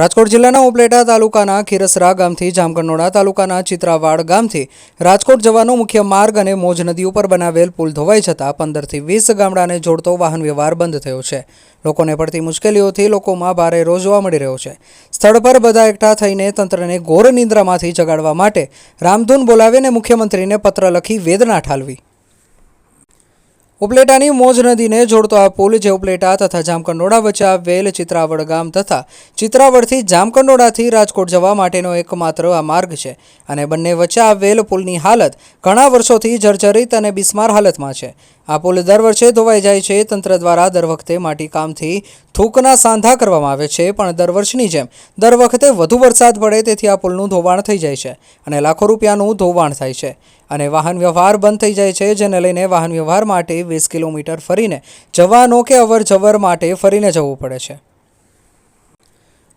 રાજકોટ જિલ્લાના ઉપલેટા તાલુકાના ખીરસરા ગામથી જામકંડોળા તાલુકાના ચિત્રાવાડ ગામથી રાજકોટ જવાનો મુખ્ય માર્ગ અને મોજ નદી ઉપર બનાવેલ પુલ ધોવાઈ જતાં પંદરથી વીસ ગામડાને જોડતો વાહન વ્યવહાર બંધ થયો છે. લોકોને પડતી મુશ્કેલીઓથી લોકોમાં ભારે રોજ જોવા મળી રહ્યો છે. સ્થળ પર બધા એકઠા થઈને તંત્રને ઘોર નિંદ્રામાંથી જગાડવા માટે રામધૂન બોલાવીને મુખ્યમંત્રીને પત્ર લખી વેદના ઠાલવી. ઉપલેટાની મોજ નદીને જોડતો આ પુલ જે ઉપલેટા તથા જામકંડોળા વચ્ચે આવેલ ચિત્રાવડ ગામ તથા ચિત્રાવડથી જામકંડોળાથી રાજકોટ જવા માટેનો એકમાત્ર આ માર્ગ છે અને બંને વચ્ચે આવેલ પુલની હાલત ઘણા વર્ષોથી જર્જરિત અને બિસ્માર હાલતમાં છે. આ પુલ દર વર્ષે ધોવાઈ જાય છે. તંત્ર દ્વારા દર વખતે માટીકામથી થૂકના સાંધા કરવામાં આવે છે, પણ દર વર્ષની જેમ દર વખતે વધુ વરસાદ પડે તેથી આ પુલનું ધોવાણ થઈ જાય છે અને લાખો રૂપિયાનું ધોવાણ થાય છે. અને વાહન વ્યવહાર બંધ થઈ જાય છે, જેને લઈને વાહન વ્યવહાર માટે વીસ કિલોમીટર ફરીને જવાનો કે અવર માટે ફરીને જવું પડે છે.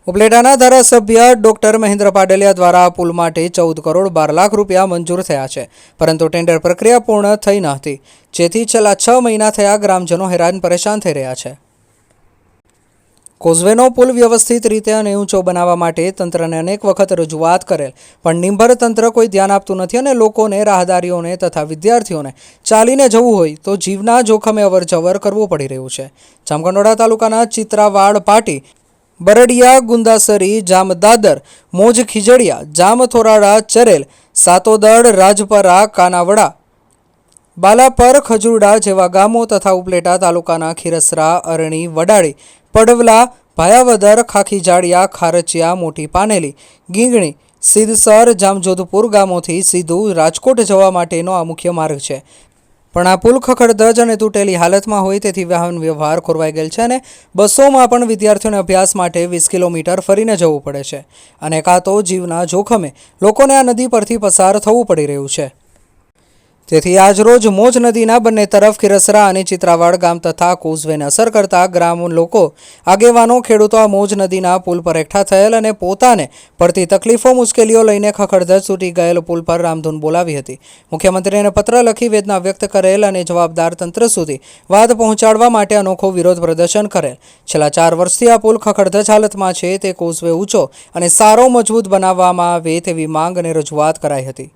ઉપલેટાના ધારાસભ્ય ડોક્ટર મહેન્દ્ર પાડલિયા દ્વારા પુલ માટે ચૌદ કરોડ બાર લાખ રૂપિયા મંજૂર થયા છે, પરંતુ ટેન્ડર પ્રક્રિયા પૂર્ણ થઈ ન હતી, જેથી છેલ્લા છ મહિના થયા ગ્રામજનો હેરાન પરેશાન થઈ રહ્યા છે. કોઝવેનો પુલ વ્યવસ્થિત રીતે અને ઊંચો બનાવવા માટે તંત્રને અનેક વખત રજૂઆત કરેલ, પણ નિંભર તંત્ર કોઈ ધ્યાન આપતું નથી અને લોકોને, રાહદારીઓને તથા વિદ્યાર્થીઓને ચાલીને જવું હોય તો જીવના જોખમે અવરજવર કરવું પડી રહ્યું છે. જામકંડોળા તાલુકાના ચિત્રાવાડ પાટી બરડિયા, ગુંદાસરી, જામદાદર, મોજ ખીજડીયા જામથોરાળા ચરેલ સાતોદડ રાજપરા, કાનાવડા, બાલાપર, ખજુરડા જેવા ગામો તથા ઉપલેટા તાલુકાના ખીરસરા, અરણી, વડાળી, પડવલા, ભાયાવદર ખાખીજાડિયા ખારચિયા, મોટી પાનેલી, ગીંગણી, સિદ્ધસર, જામજોધપુર ગામોથી સીધું રાજકોટ જવા માટેનો આ મુખ્ય માર્ગ છે. પણ આ પુલ ખખડધજ અને તૂટેલી હાલતમાં હોય તેથી વાહન વ્યવહાર ખોરવાઈ ગયેલ છે અને બસોમાં પણ વિદ્યાર્થીઓને અભ્યાસ માટે વીસ કિલોમીટર ફરીને જવું પડે છે. અને કાં તો જીવના જોખમે લોકોને આ નદી પરથી પસાર થવું પડી રહ્યું છે. તેથી આજરોજ મોજ નદીના બંને તરફ ખીરસરા અને ચિત્રાવાડ ગામ તથા કોઝવેને અસર કરતા ગ્રામ લોકો આગેવાનો ખેડૂતો આ મોજ નદીના પુલ પર એકઠા થયેલ અને પોતાને પડતી તકલીફો, મુશ્કેલીઓ લઈને ખખડધજ તૂટી ગયેલ પુલ પર રામધૂન બોલાવી હતી. મુખ્યમંત્રીને પત્ર લખી વેદના વ્યક્ત કરેલ અને જવાબદાર તંત્ર સુધી વાત પહોંચાડવા માટે અનોખો વિરોધ પ્રદર્શન કરેલ. છેલ્લા ચાર વર્ષથી આ પુલ ખખડધજ હાલતમાં છે, તે કોઝવે ઊંચો અને સારો, મજબૂત બનાવવામાં આવે તેવી માંગ અને રજૂઆત કરાઈ હતી.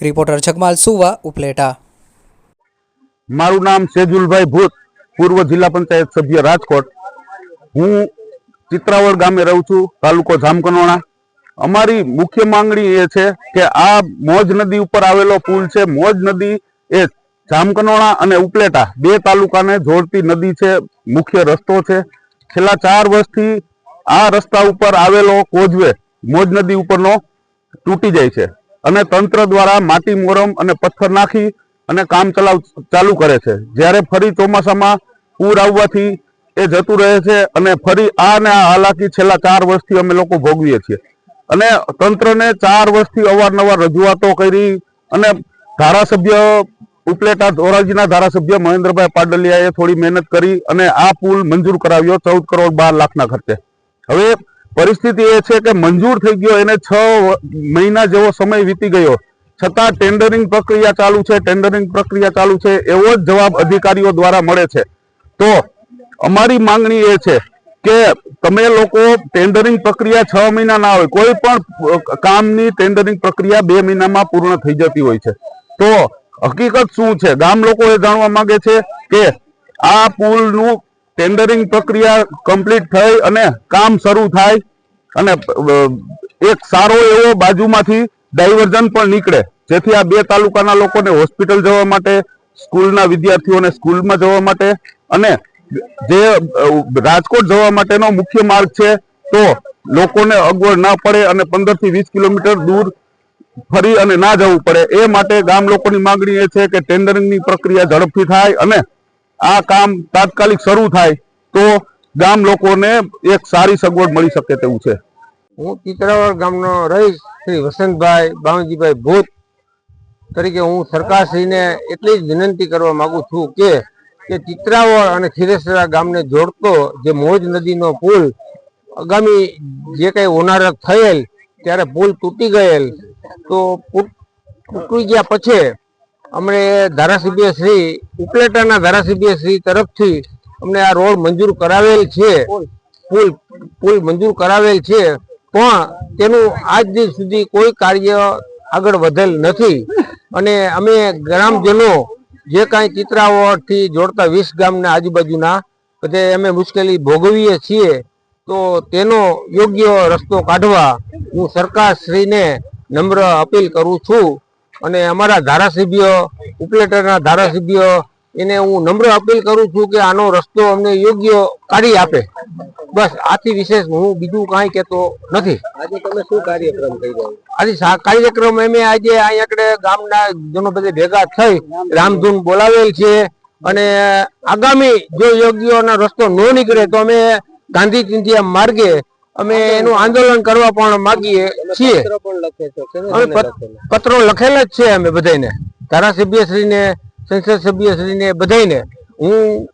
રિપોર્ટર જગમાલ સુવા, ઉપલેટા. મારું નામ સેજુલભાઈ ભૂત, પૂર્વ જિલ્લા પંચાયત સભ્ય રાજકોટ. હું ચિત્રાવડ ગામે રહું છું, તાલુકો જામકનોણા. અમારી મુખ્ય માંગણી એ છે કે આ મોજ નદી ઉપર આવેલો પુલ છે, મોજ નદી એ જામકનોણા અને ઉપલેટા, બે તાલુકાને જોડતી નદી છે, મુખ્ય રસ્તો છે. છેલ્લા ચાર વર્ષથી આ રસ્તા ઉપર આવેલો કોઝવે મોજ નદી ઉપરનો તૂટી જાય છે. અને તંત્ર દ્વારા માટી, મોરમ અને પથ્થર નાખી અને કામ ચલાવ, ચાલુ કરે છે. જ્યારે ફરી ચોમાસામાં પૂર આવવાથી એ જતું રહે છે અને ફરી આ ને આ હાલાકી છેલ્લા ચાર વર્ષથી અમે લોકો ભોગવીએ છીએ. અને તંત્રને ચાર વર્ષથી અવારનવાર રજૂઆતો કરી અને ધારાસભ્ય ઉપલેટા ધોરાજીના ધારાસભ્ય મહેન્દ્રભાઈ પાડલિયાએ થોડી મહેનત કરી અને આ પુલ મંજૂર કરાવ્યો ચૌદ કરોડ બાર લાખના ખર્ચે. હવે પરિસ્થિતિ એ છે કે મંજૂર થઈ ગયો, એને છ મહિના જેવો સમય વીતી ગયો. છતાં ટેન્ડરિંગ પ્રક્રિયા ચાલુ છે ટેન્ડરિંગ પ્રક્રિયા ચાલુ છે, એવો જ જવાબ અધિકારીઓ દ્વારા મળે છે. તો અમારી માંગણી એ છે કે તમે લોકો ટેન્ડરિંગ પ્રક્રિયા છ મહિના ના હોય, કોઈ પણ કામની ટેન્ડરિંગ પ્રક્રિયા બે મહિનામાં પૂર્ણ થઈ જતી હોય છે. તો હકીકત શું છે? ગામ લોકો એ જાણવા માંગે છે કે આ પુલનું ટેન્ડરિંગ પ્રક્રિયા કમ્પ્લીટ થઈ અને કામ શરૂ થાય અને એક સારો એવો બાજુમાંથી ડાયવર્ઝન પણ નીકળે. જેથી આ બે તાલુકાના લોકોને હોસ્પિટલ જવા માટે, સ્કૂલના વિદ્યાર્થીઓને સ્કૂલમાં જવા માટે અને જે રાજકોટ જવા માટેનો મુખ્ય માર્ગ છે, તો લોકોને અગવડ ના પડે અને પંદરથી વીસ કિલોમીટર દૂર ફરી અને ના જવું પડે. એ માટે ગામ લોકોની માંગણી એ છે કે ટેન્ડરિંગની પ્રક્રિયા ઝડપથી થાય અને આ કામ તાત્કાલિક શરૂ થાય તો ગામ લોકોને એક સારી સગવડ મળી શકે તેવું છે. હું ચિત્રાવળ ગામનો રહીશ, શ્રી વસંતભાઈ બાવજીભાઈ ભૂત તરીકે હું સરકારશ્રીને એટલી જ વિનંતી કરવા માંગુ છું કે કે ચિત્રાવળ અને ખીરેસરા ગામને જોડતો જે મોજ નદીનો પુલ આગામી જે કંઈ હોનારત થયેલ, ત્યારે પુલ તૂટી ગયેલ, તો તૂટી ગયા પછી અમને ધારાસભ્ય શ્રી, ઉપલેટાના ધારાસભ્ય શ્રી તરફથી અમને આ રોડ મંજૂર કરાવેલ છે. પુલ પુલ મંજૂર કરાવેલ છે. પણ તેનું આજ દિન સુધી કોઈ કાર્ય આગળ વધેલ નથી. અને અમે ગ્રામજનો જે કાંઈ ચિત્રાવડથી જોડતા વીસ ગામના આજુબાજુના, બધે અમે મુશ્કેલી ભોગવીએ છીએ, તો તેનો યોગ્ય રસ્તો કાઢવા હું સરકારશ્રીને નમ્ર અપીલ કરું છું. અને અમારા ધારાસભ્ય ઉપલેટરના ધારાસભ્ય એને હું નમ્ર અપીલ કરું છું કે આનો રસ્તો અમને યોગ્ય કાઢી આપે. બસ આથી વિશેષ હું બીજું કાંઈ કહેતો નથી. આજે તમે શું કાર્યક્રમ કર્યો? આજે કાર્યક્રમ અમે આજે અહીંયા આગળ ગામના જનો બધે ભેગા થઈ રામધૂન બોલાવેલ છે અને આગામી જો યોગ્યનો રસ્તો ન નીકળે તો અમે ગાંધી ચિંધ્યા માર્ગે અમે એનું આંદોલન કરવા પણ માગીએ છીએ. પત્ર લખેલા? જ છે અમે બધાને ધારાસભ્યશ્રીને સંસદ સભ્યશ્રીને બધાને હું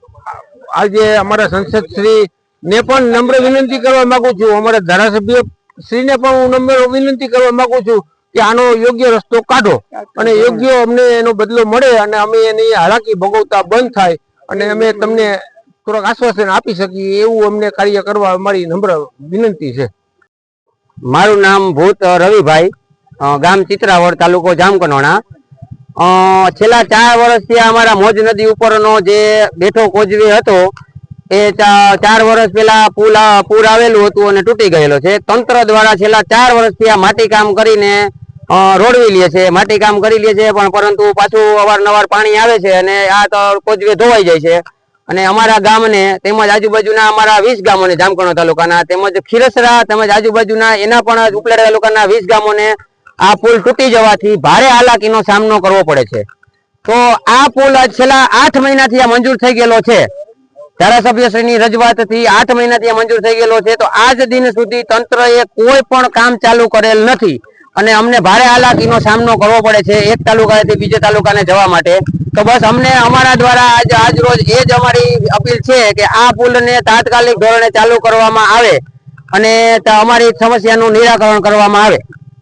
આજે અમારા સંસદ શ્રી ને પણ નમ્ર વિનંતી કરવા માંગુ છું. અમારા ધારાસભ્ય શ્રીને પણ હું નમ્ર વિનંતી કરવા માંગુ છું કે આનો યોગ્ય રસ્તો કાઢો અને યોગ્ય અમને એનો બદલો મળે અને અમે એની હાલાકી ભોગવતા બંધ થાય અને અમે તમને થોડોક આશ્વાસન આપી શકીએ, એવું અમને કાર્ય કરવા અમારી નમ્ર વિનંતી છે. મારું નામ ભૂત રવિભાઈ ગામ ચિત્રાવડ, તાલુકો જામકનોણા. છેલ્લા ચાર વર્ષથી અમારા મોજ નદી ઉપરનો જે બેઠો કોજવે હતો, એ ચાર વર્ષ પહેલા પુલ પૂર આવેલું હતું અને તૂટી ગયેલો છે. તંત્ર દ્વારા છેલ્લા ચાર વર્ષથી આ માટીકામ કરીને રોડવી લે છે માટીકામ કરી લે છે પણ પરંતુ પાછું અવારનવાર પાણી આવે છે અને આ કોજવે ધોવાઈ જાય છે. અને અમારા ગામને તેમજ આજુબાજુના અમારા વીસ ગામોને જામકણો તાલુકાના તેમજ ખીરસરા તેમજ આજુબાજુના એના પણ ઉપલેટા તાલુકાના વીસ ગામોને આ પુલ તૂટી જવાથી ભારે હાલાકીનો સામનો કરવો પડે છે. તો આ પુલ છેલ્લા આઠ મહિનાથી આ મંજૂર થઈ ગયેલો છે. ધારાસભ્યશ્રીની રજૂઆતથી આઠ મહિનાથી આ મંજૂર થઈ ગયેલો છે. તો આજ દિન સુધી તંત્રએ કોઈ પણ કામ ચાલુ કરેલ નથી. અને અમને ભારે હાલાકીનો સામનો કરવો પડે છે એક તાલુકાથી બીજે તાલુકાને જવા માટે. તો બસ અમને અમારા દ્વારા આજ આજ રોજ એ જ અમારી અપીલ છે કે આ પુલને તાત્કાલિક ધોરણે ચાલુ કરવામાં આવે અને અમારી સમસ્યાનું નિરાકરણ કરવામાં આવે.